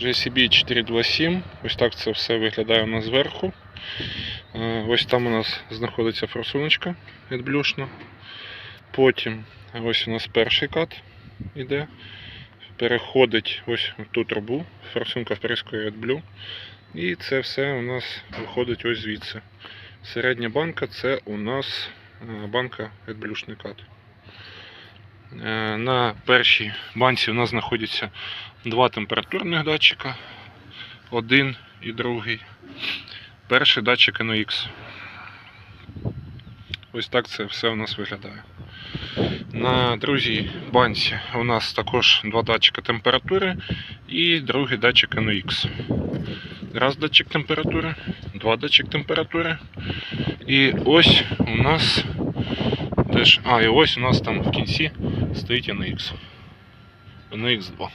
JCB 427. Ось так це все виглядає у нас зверху. Е, Ось там у нас знаходиться форсуночка відблюшна. Потім ось у нас перший кат іде. Переходить ось в ту трубу, форсунка вприскує AdBlue. І це все у нас виходить ось звідси. Середня банка це у нас е, банка AdBlue кат. Е, На першій банці у нас знаходяться два температурних датчика, один і другий. Перший датчик NOx. Ось так це все у нас виглядає. На другій банці у нас також два датчика температури і другий датчик NOx. Раз датчик температури, два датчик температури. І ось у нас теж. А, і ось у нас там в кінці стоїть NX. NX2.